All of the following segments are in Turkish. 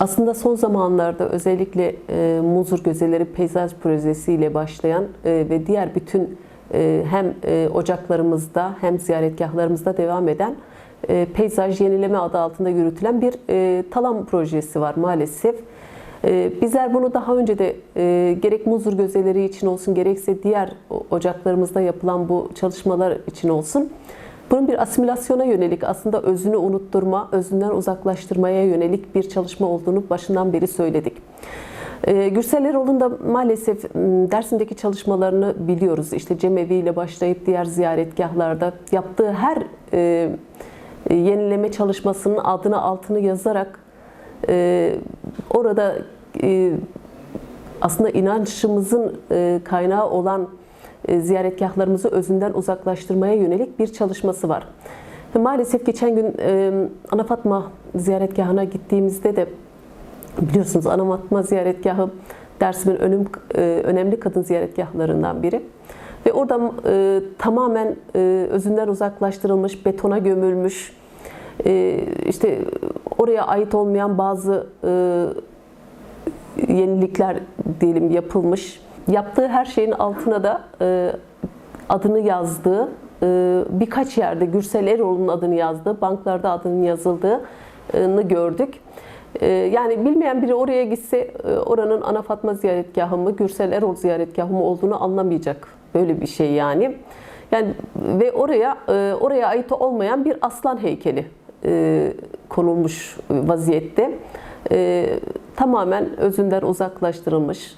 Aslında son zamanlarda özellikle e, Muzur Gözeleri Peyzaj Projesi ile başlayan e, ve diğer bütün e, hem e, ocaklarımızda hem ziyaretgahlarımızda devam eden e, peyzaj yenileme adı altında yürütülen bir e, talan projesi var maalesef. E, bizler bunu daha önce de e, gerek Muzur Gözeleri için olsun gerekse diğer ocaklarımızda yapılan bu çalışmalar için olsun bunun bir asimilasyona yönelik aslında özünü unutturma, özünden uzaklaştırmaya yönelik bir çalışma olduğunu başından beri söyledik. Ee, Gürsel Erol'un da maalesef m, Dersim'deki çalışmalarını biliyoruz. İşte Cemevi ile başlayıp diğer ziyaretgahlarda yaptığı her e, yenileme çalışmasının adını altını yazarak e, orada aslında inançımızın kaynağı olan ziyaretgahlarımızı özünden uzaklaştırmaya yönelik bir çalışması var. Maalesef geçen gün e, Ana Fatma ziyaretgahına gittiğimizde de biliyorsunuz Ana Fatma ziyaretgahı Dersim'in e, önemli kadın ziyaretgahlarından biri. Ve orada e, tamamen e, özünden uzaklaştırılmış, betona gömülmüş, e, işte oraya ait olmayan bazı e, yenilikler diyelim yapılmış. Yaptığı her şeyin altına da e, adını yazdığı, e, birkaç yerde Gürsel Erol'un adını yazdığı, banklarda adının yazıldığını gördük. E, yani bilmeyen biri oraya gitse e, oranın Ana Fatma ziyaretgahı mı, Gürsel Erol ziyaretgahı mı olduğunu anlamayacak. Böyle bir şey yani. Yani ve oraya e, oraya ait olmayan bir aslan heykeli konulmuş vaziyette. Tamamen özünden uzaklaştırılmış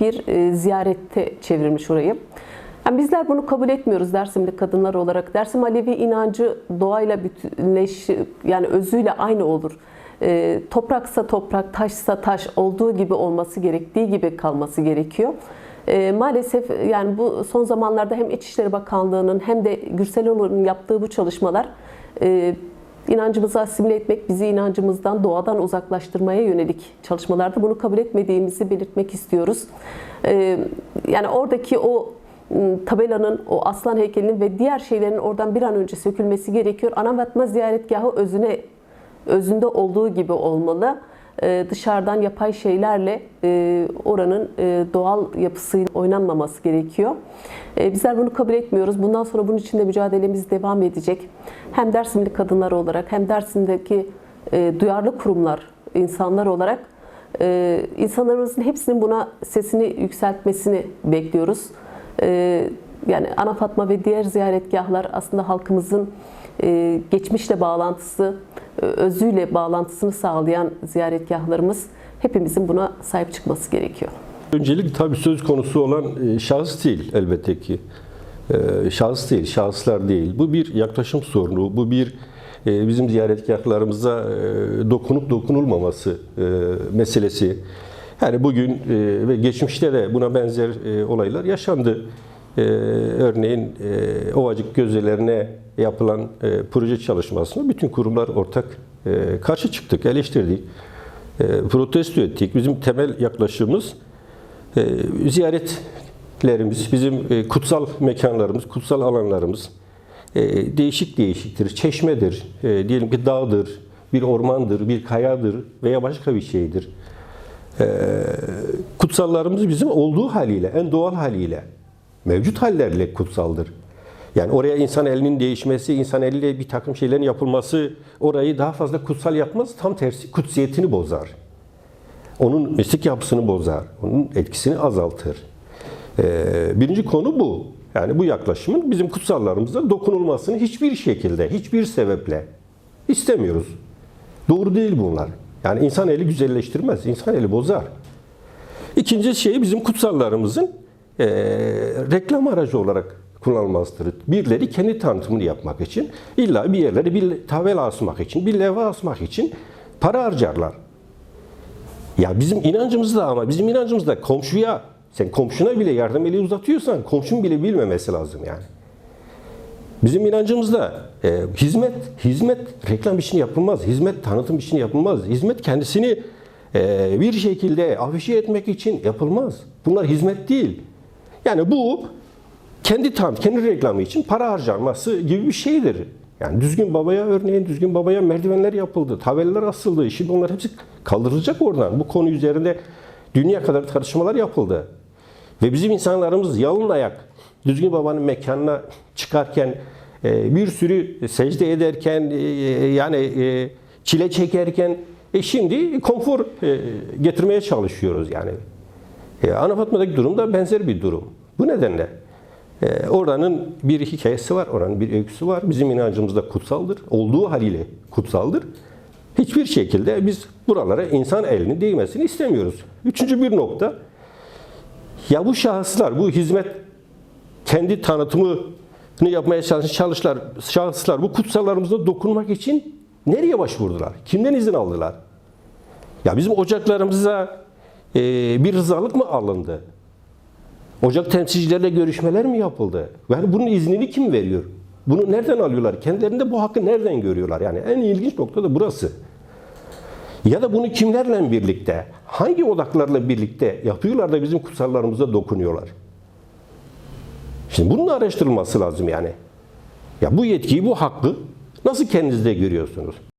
bir e, ziyarette çevrilmiş orayı. Yani bizler bunu kabul etmiyoruz Dersimli kadınlar olarak. Dersim Alevi inancı doğayla bütünleş, yani özüyle aynı olur. E, topraksa toprak, taşsa taş olduğu gibi olması gerektiği gibi kalması gerekiyor. E, maalesef yani bu son zamanlarda hem İçişleri Bakanlığı'nın hem de Gürsel Erol'un yaptığı bu çalışmalar e, inancımızı asimile etmek, bizi inancımızdan, doğadan uzaklaştırmaya yönelik çalışmalarda bunu kabul etmediğimizi belirtmek istiyoruz. Ee, Yani oradaki o m, tabelanın, o aslan heykelinin ve diğer şeylerin oradan bir an önce sökülmesi gerekiyor. Ana Fatma ziyaretgahı özüne, özünde olduğu gibi olmalı. Ee, Dışarıdan yapay şeylerle e, oranın e, doğal yapısıyla oynanmaması gerekiyor. Bizler bunu kabul etmiyoruz. Bundan sonra bunun için de mücadelemiz devam edecek. Hem Dersimli kadınlar olarak hem Dersim'deki e, duyarlı kurumlar, insanlar olarak e, insanlarımızın hepsinin buna sesini yükseltmesini bekliyoruz. Yani Ana Fatma ve diğer ziyaretgahlar aslında halkımızın e, geçmişle bağlantısı, e, özüyle bağlantısını sağlayan ziyaretgahlarımız hepimizin buna sahip çıkması gerekiyor. Öncelik tabii söz konusu olan e, şahıs değil elbette ki. E, Şahıs değil, şahıslar değil. Bu bir yaklaşım sorunu, bu bir bizim ziyaretgahlarımıza dokunup dokunulmaması meselesi. Yani bugün ve geçmişte de buna benzer olaylar yaşandı. E, Örneğin e, Ovacık Gözelerine yapılan e, proje çalışmasına bütün kurumlar ortak e, karşı çıktık, eleştirdik, e, protesto ettik. Bizim temel yaklaşımımız e, ziyaretlerimiz, bizim e, kutsal mekanlarımız, kutsal alanlarımız e, değişik değişiktir. Çeşmedir, e, diyelim ki dağdır, bir ormandır, bir kayadır veya başka bir şeydir. E, Kutsallarımız bizim olduğu haliyle, en doğal haliyle, mevcut hallerle kutsaldır. Yani oraya insan elinin değişmesi, insan eliyle bir takım şeylerin yapılması orayı daha fazla kutsal yapmaz. Tam tersi kutsiyetini bozar. Onun mistik yapısını bozar. Onun etkisini azaltır. Ee, birinci konu bu. Yani bu yaklaşımın bizim kutsallarımıza dokunulmasını hiçbir şekilde, hiçbir sebeple istemiyoruz. Doğru değil bunlar. Yani insan eli güzelleştirmez, insan eli bozar. İkinci şey bizim kutsallarımızın eee, reklam aracı olarak kullanılmasıdır. Birileri kendi tanıtımını yapmak için, illa bir yerlere bir tabela asmak için, bir leva asmak için para harcarlar. Ya bizim inancımızda ama bizim inancımızda komşuya, sen komşuna bile yardım eli uzatıyorsan komşun bile bilmemesi lazım yani. Bizim inancımızda e, hizmet, hizmet reklam için yapılmaz, hizmet tanıtım için yapılmaz, hizmet kendisini e, bir şekilde afişe etmek için yapılmaz. Bunlar hizmet değil. Yani bu kendi tanıt, kendi reklamı için para harcanması gibi bir şeydir. Yani düzgün babaya örneğin düzgün babaya merdivenler yapıldı, tabeller asıldı. Şimdi onlar hepsi kaldırılacak oradan. Bu konu üzerinde dünya kadar tartışmalar yapıldı. Ve bizim insanlarımız yalın ayak düzgün babanın mekanına çıkarken e, bir sürü secde ederken e, yani e, çile çekerken e şimdi konfor getirmeye çalışıyoruz yani. E, Ana Fatma'daki durum da benzer bir durum. Bu nedenle e, oranın bir hikayesi var, oranın bir öyküsü var. Bizim inancımızda kutsaldır. Olduğu haliyle kutsaldır. Hiçbir şekilde biz buralara insan elini değmesini istemiyoruz. Üçüncü bir nokta, ya bu şahıslar, bu hizmet kendi tanıtımını yapmaya çalışan şahıslar, şahıslar bu kutsallarımıza dokunmak için nereye başvurdular? Kimden izin aldılar? Ya bizim ocaklarımıza e, bir rızalık mı alındı? Ocak temsilcilerle görüşmeler mi yapıldı? Yani bunun iznini kim veriyor? Bunu nereden alıyorlar? Kendilerinde bu hakkı nereden görüyorlar? Yani en ilginç nokta da burası. Ya da bunu kimlerle birlikte, hangi odaklarla birlikte yapıyorlar da bizim kutsallarımıza dokunuyorlar? Şimdi bunun araştırılması lazım yani. Ya bu yetkiyi, bu hakkı nasıl kendinizde görüyorsunuz?